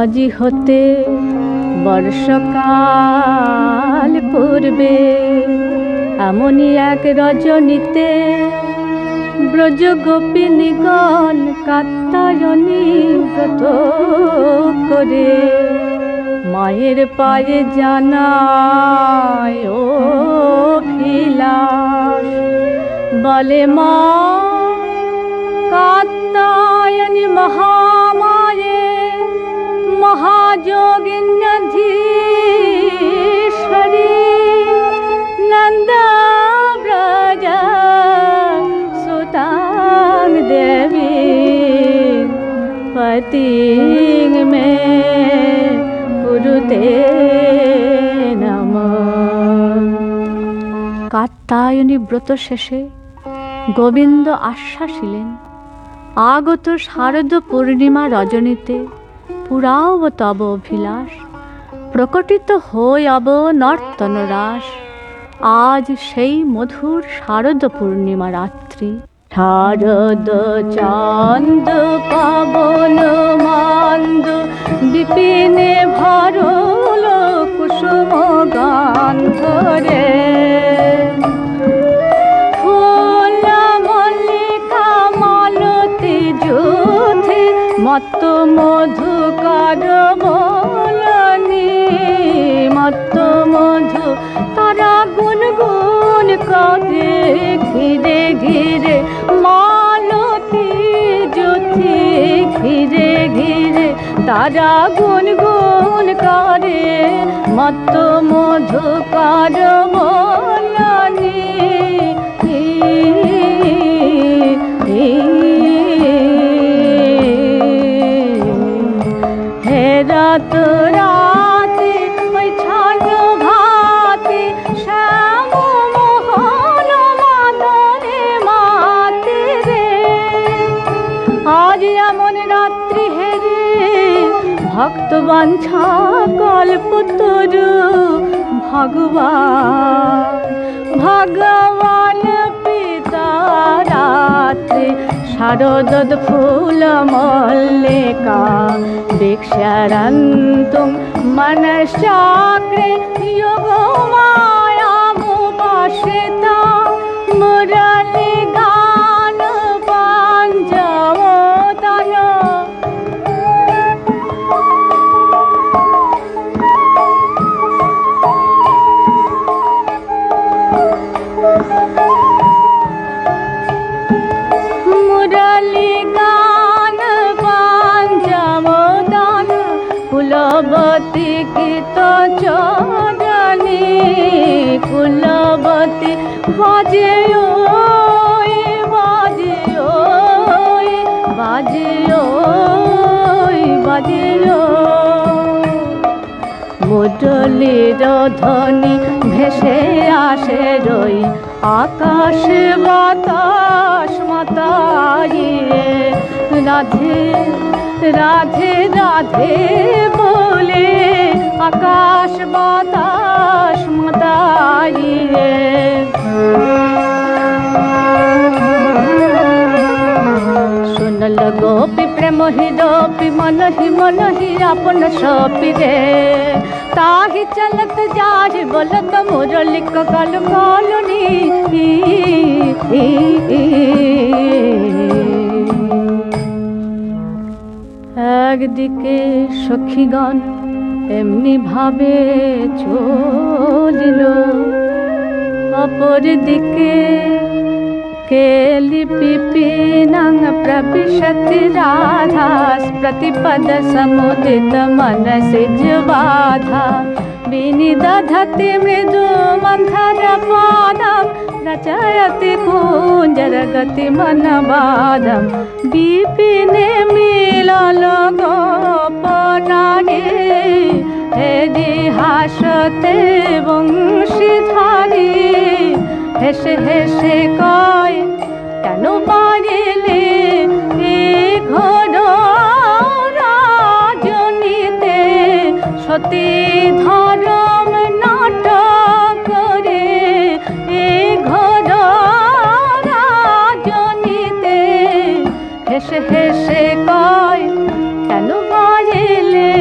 আজি হতে বর্ষকাল পূর্বে এমনই এক রজনীতে ব্রজ গোপিনীগণ কাত্তায়নী ব্রত করে। মায়ের পায়ে জানায় ও ভিলাস বলে মা কাত্তায়নী মহামায়ে মহাযোগিন্যধীশ্বরী নন্দ ব্রজ সুতাং দেবী কাত্তায়নী ব্রত শেষে গোবিন্দ আশ্বাসিলেন, আগত শারদ পূর্ণিমা রজনীতে পুরাও তব অভিলাষ, প্রকটিত হই অব নর্তন রাস। আজ সেই মধুর শারদ পূর্ণিমা রাত্রি। শারদ চান্দ, পাবন, মান্দ, বিপিনে ভরল কুসুম গান ধরে। মধুকার বলনি মত মধু, তারা গুনগুন করে ঘিরে ঘিরে, মালতী যুথি ঘিরে ঘিরে, তারা গুনগুন করে মত মধুকার বলনি বাঞ্ছা কল্পতরু ভগবান। ভগবান পিতা রাত্রি শারদ ফুল মল্লিকা দীক্ষারন্তুম মনশ্চাক্রে যোগ কুলবতী গীত চরণী কুলবতী বাজে ওই বাজে ওই বাজে ওই, বাজে মুরলির ধ্বনি ভেসে আসে রই, আকাশ বাতাস মাতাইয়ে রাধে রাধে রাধে বলে, আকাশ বাতাস মাতাইয়ে। শুনল গোপী প্রেম হিরোপি মন হি মন হি আপন সপি রে তাহি চলত যাহি বলত মুরলিক কল কলনি। একদিকে সখীগণ এমনি ভাবে চলিল অপরদিকে কেলি পিপিনাং প্রবিশতি রাধা প্রতিপদ বাধা বিনিদধতি মৃদু মন্থর পাদম রচয়তি কুঞ্জর গতি মন বাদম। বিপিনে মিলল গোপনাগে হেদি হাসতে বংশীধারী, হেসে হেসে কয়, কেন পারিলে হতে ধরম নাটক করে এ ঘর রাজনীতে। হেসে হেসে কয়, কেন বাজেলে?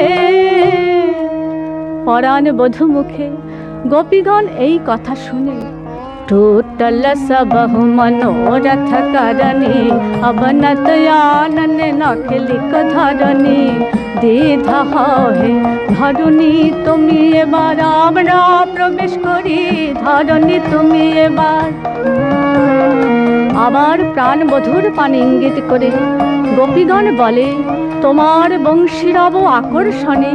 পরাণ বধু মুখে, গোপীগণ এই কথা শুনে टूटल सब मनोरथ करनी अब नतयानन नखलिक ধরনি দীধ হে ধরুনি তুমি এবার আমরা প্রবেশ করি ধরনি তুমি এবার আবার প্রাণ বধুর পান ইঙ্গিত করে গোপীগণ বলে তোমার বংশীরব আকর্ষণে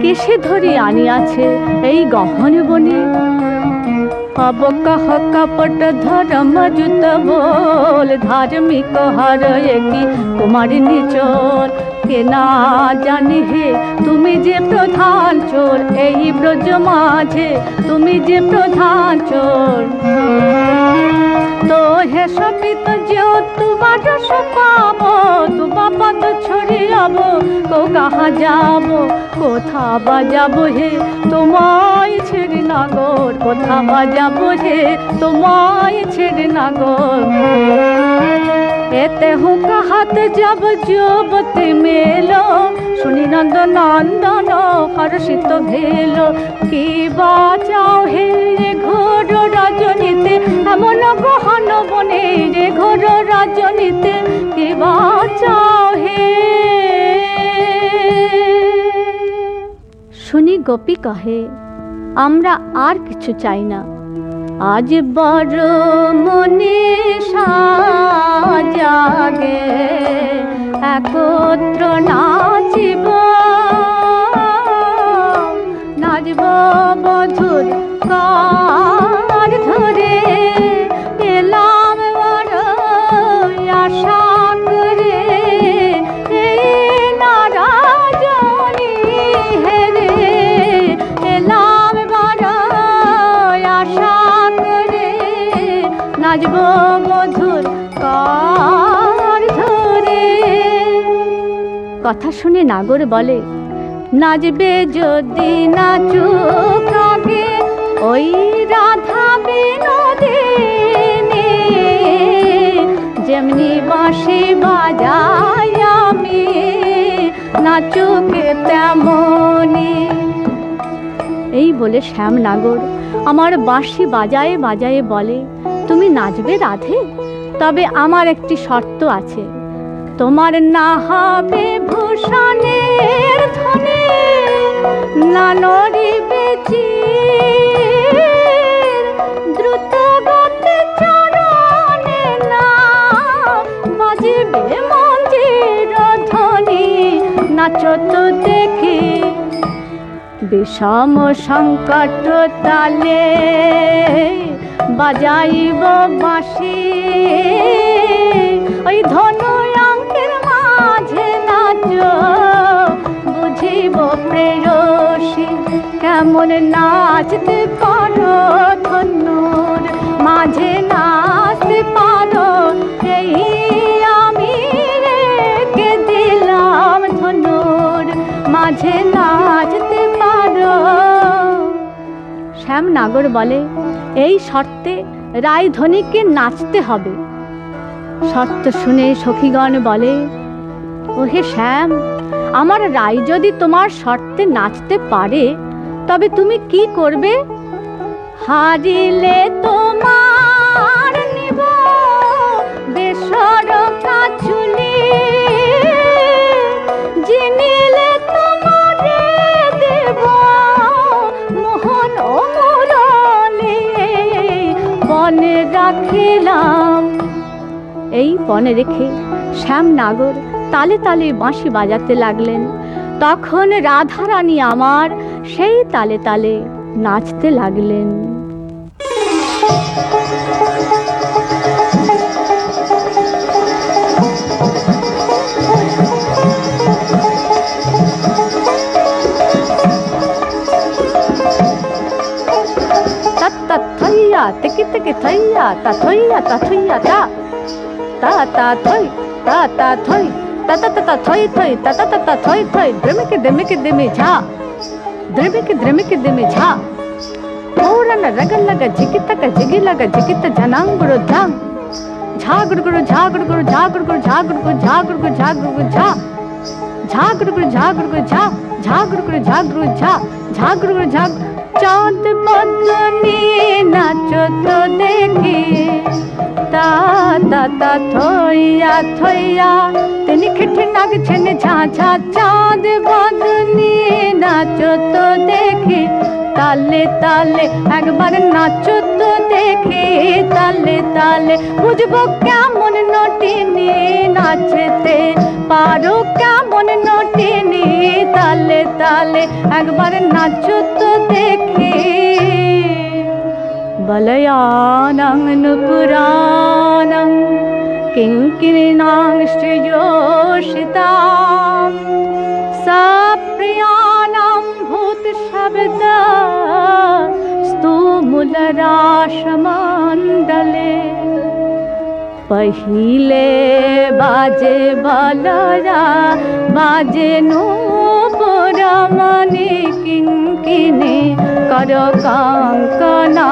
কেসে ধরি আনিয়াছে এই গহন বনে अब कह कपट धर्म जुत बोल धार्मिक हर की কুমারী নিচল কে না জানি হে তুমি যে প্রধান চোর এই ব্রজ মাঝে তুমি যে প্রধান চোর তো হে সপিত যেও তোমার সপাব তোমা পদ ছড়িয়াব। কো কাহা যাব, কোথা বাজাব হে? তোমায় ছেড়ে নাগর, কোথা বাজাব হে? তোমায় ছেড়ে নাগর। এতে হু কাহাত যাব যুবতী মেলো। শুনি নন্দ নন্দন হর্ষিত ভেল। কি বাঁচাও হে ঘোর রজনীতে? এমন গহন বনে রে ঘোর রজনীতে, কি বাঁচাও হে শুনি গোপী কহে, আমরা আর কিছু চাই না। আজ বড় মনে জাগে একত্র নাচিব। নাচব বধুর কার কথা শুনে নাগর বলে, নাচবে যদি নাচুক আগে ওই রাধা বিনোদিনী যেমনি বাঁশি বাজাই আমি নাচুকে তেমনি। এই বলে শ্যাম নাগর আমার বাঁশি বাজায়ে বাজায়ে বলে, তুমি নাচবে রাধে? তবে আমার একটি শর্ত আছে। তোমার না হবে ভূষণের ধ্বনি না চির, দ্রুত গতি চরণে না বাজিবে মন্দির ধ্বনি নাচত দেখি বিষম সংকট তালে বাজাইব বাঁশি। ওই ধনু নাচ বুঝিব প্রেরসী কেমন নাচতে পারো ধনুর মাঝে নাচতে পারো, এই আমি রেখে দিলাম ধনুর, মাঝে নাচতে পারো। শ্যাম নাগর বলে, এই শর্তে রায় রায়ধনীকে নাচতে হবে। শর্ত শুনে সখীগণ বলে ওহে শ্যাম, আমার রায় যদি তোমার শর্তে নাচতে পারে, তবে তুমি কি করবে? হারিলে তোমার নিব বেসর জিনিলে দেব মোহন বনে রাখিলাম। এই বনে রেখে শ্যাম নাগর তালে তালে বাঁশি বাজাতে লাগলেন। তখন রাধারানী আমার সেই তালে তালে নাচতে লাগলেন। থইয়া, তিকি তিকি, থইয়া, তা থইয়া তা থইয়া, তা তা তা, থই, তা তা, থই। tata tata thoi thoi tata tata thoi thoi drimiki drimiki dimi jha drimiki drimiki dimi jha ಪೂರನ ರಗಲ್ಲಗ ಜಿಗಿತಕ ಜಿಗಿಲಗ ಜಿಗಿತ ಜನಾಂಗುರು ಝಾಂಗ್ ಝಾಗುಡುಗುರು ಝಾಗುಡುಗುರು ಝಾಗುಡುಗುರು ಝಾಗುಡುಗು ಝಾಗುಡುಗು ಝಾಗುಡುಗು ಝಾ ಝಾಗುಡುಗುರು ಝಾಗುಡುಗು ಝಾ ಝಾಗುಡುಗುರು ಝಾಗುರು ಝಾ ঝাগড় ঝাগ চাঁদ মতনি নাচো তো দেখি ता তা থইয়া থইয়া তিনি খিঠি নাগছেন ঝা ঝা চাঁদ বদনি নাচো তো দেখি, তালে তালে একবার নাচো তো দেখি, তালে তালে বুঝব কেমন নটিনি নাচতে, পারো কেমন নটিনি, তালে তালে একবার নাচো তো দেখি। বলয়ানং নুপুরাণং किङ्किरिणांश्चयोषितां सप्रियाणां भूतशब्द स्तूमुलराशमण्डले पहिले बाजे बलरा बाजे नूपुरमणि किङ्किनि करकाङ्कना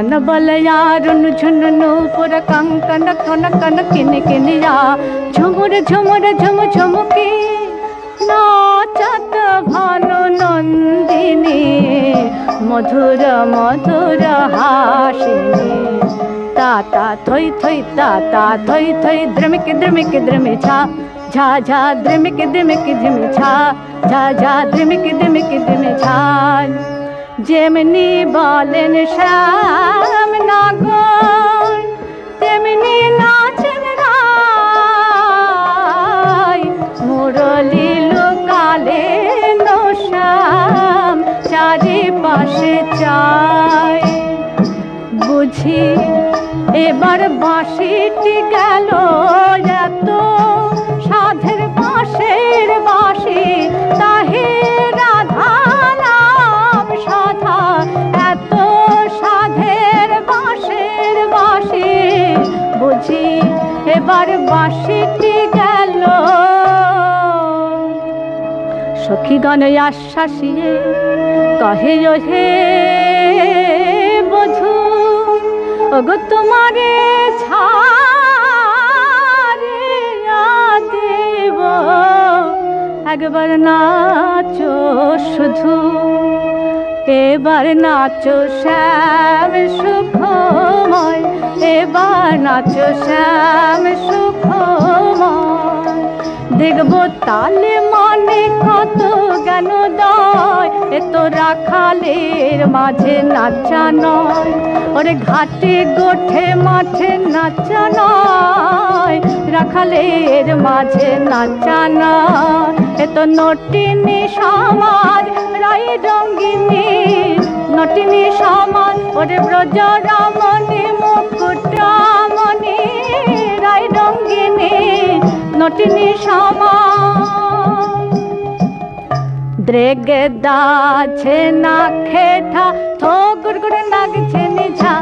కనన బలయారును చున్నును పుర కంకన కొన కన కిని కినియా ঝুমুর ঝুমুর ঝুমু ঝুমুকি নাচত ভালো নন্দিনী মধুর মধুর হাসিনী তা থই থই তা থই থই দ্রমিকে দ্রমিকে দ্রমে ছা ঝা ঝা দ্রমিকে দ্রমিকে ঝিমে ছা ঝা ঝা দ্রমিকে দ্রমিকে ঝিমে ছা যেমনি বলেন শ্যাম নাগর, তেমনি নাচেন রায় মুরলি লোকালে শ্যাম চারিপাশে চায় বুঝি এবার বাঁশিটি গেল এত এবার বাঁশিটি গেল। সখীগণ আশ্বাসিয়ে কহে হে বধু ওগো তোমারে দেব। একবার নাচো শুধু। এবার নাচো শ্যাম সুখময়, এবার নাচো শ্যাম সুখময়। দেখব তালে মনে কত জ্ঞান দয়, এ তো রাখালের মাঝে নাচা নয়। ওরে ঘাটে গোঠে মাঠে নাচা নয়, রাখালের মাঝে নাচা নয়। এ তো নটিনী সমাজ রাই রঙ্গিনী, নটিনী সমাজ ওরে ব্রজ রামণি মুকুটামণি রাই রঙ্গিনী, নটিনী সমাজ দ্রেগে দাছে না খেঠা, থো গুড়গুড় লাগছে নিঝা।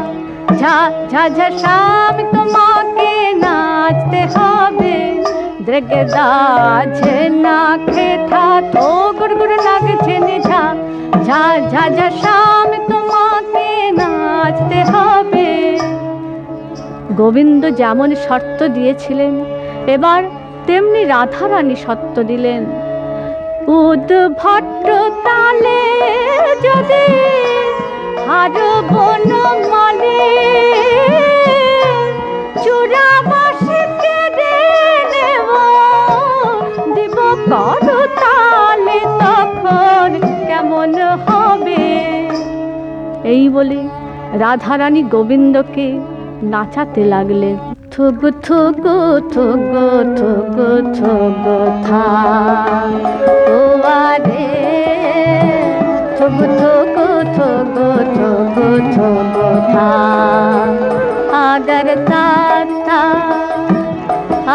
ঝা ঝা ঝা, শাম তোমাকে নাচতে হবে। দ্রেগে দাছে না খেঠা থো গুড়গুড় লাগছে নিঝা। ঝা ঝা ঝা, শাম তোমাকে নাচতে হবে। গোবিন্দ যেমন শর্ত দিয়েছিলেন, এবার তেমনি রাধারানী সত্য দিলেন। উদ্ভট্ট তালে যদি হার বন মালে এই বলে, রাধারানী গোবিন্দকে নাচাতে লাগলেন। থুগু থুগু থুগু থুগু থুগু থা। ও আরে, থুগু থুগু থুগু থুগু থুগু থা। আগর তা তা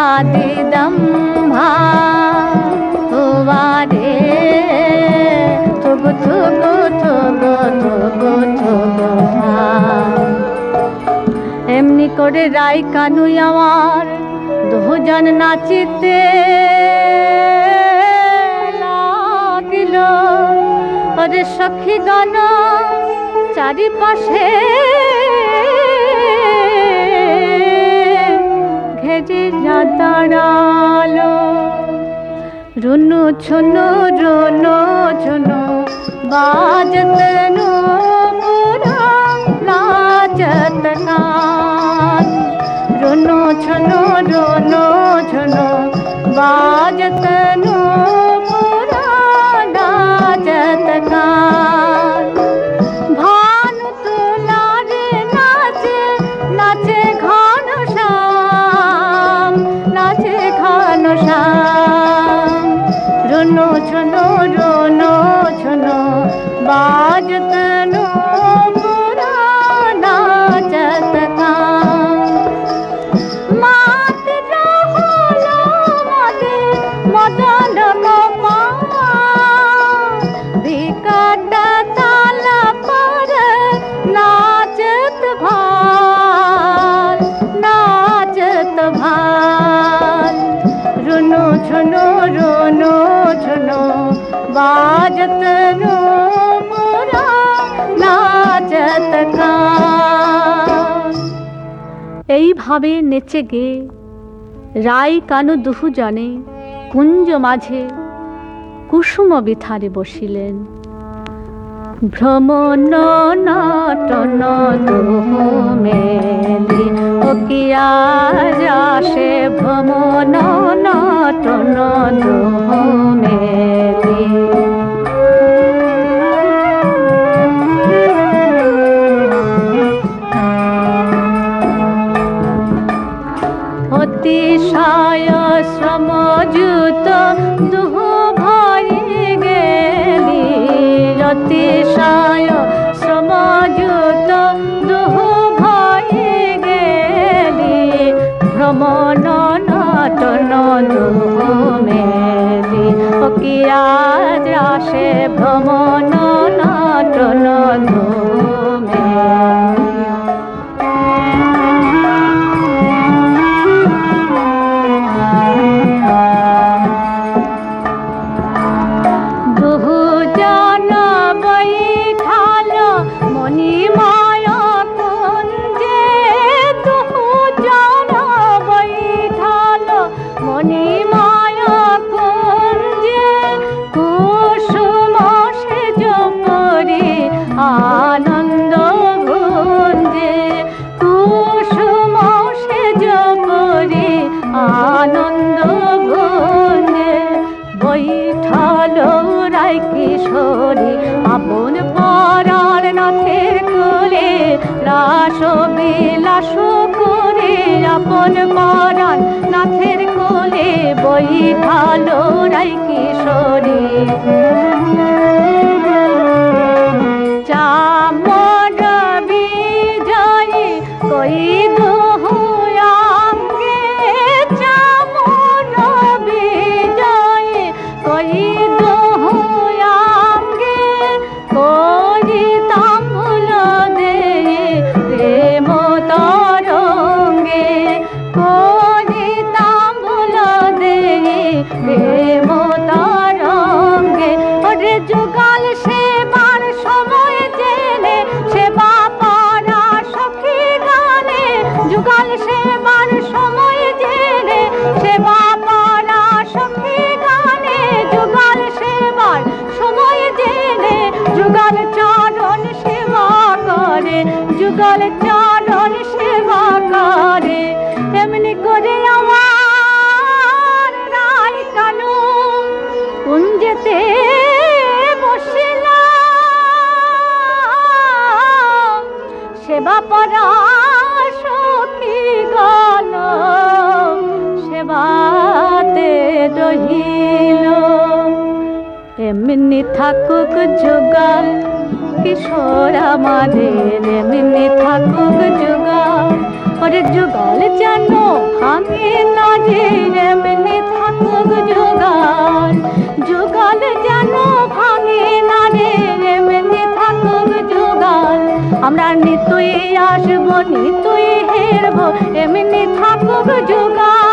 আদি দম্ভা করে রাই কানু আমার, দুজন নাচিতে লাগিল। ওরে সখী গান চারিপাশে ঘেরে যা দাঁড়াল রুনু ছুনু রুনু ছুনু বাজত নো পুরা নাচত কান রুনু ছুনু রুনু ছুনু बाजत नो पुरा नाचत কান এইভাবে নেচে গে রাই কানু দুহু জনে কুঞ্জ মাঝে কুসুম বিথারে বসিলেন ভ্রমণ নটন মেলি ও কিয়া যাসে ভ্রমণ নটন মেলি এমনি থাকুক যুগাল কিশোর আমাদের এমনি থাকুক যুগাল ওরে যুগাল যেন ভাঙে না যে এমনি থাকুক যুগাল যুগাল যেন ভাঙে না রে এমনি থাকুক যুগাল আমরা নিতুই আসব, নিতুই হে ফিরবো এমনি থাকুক যোগা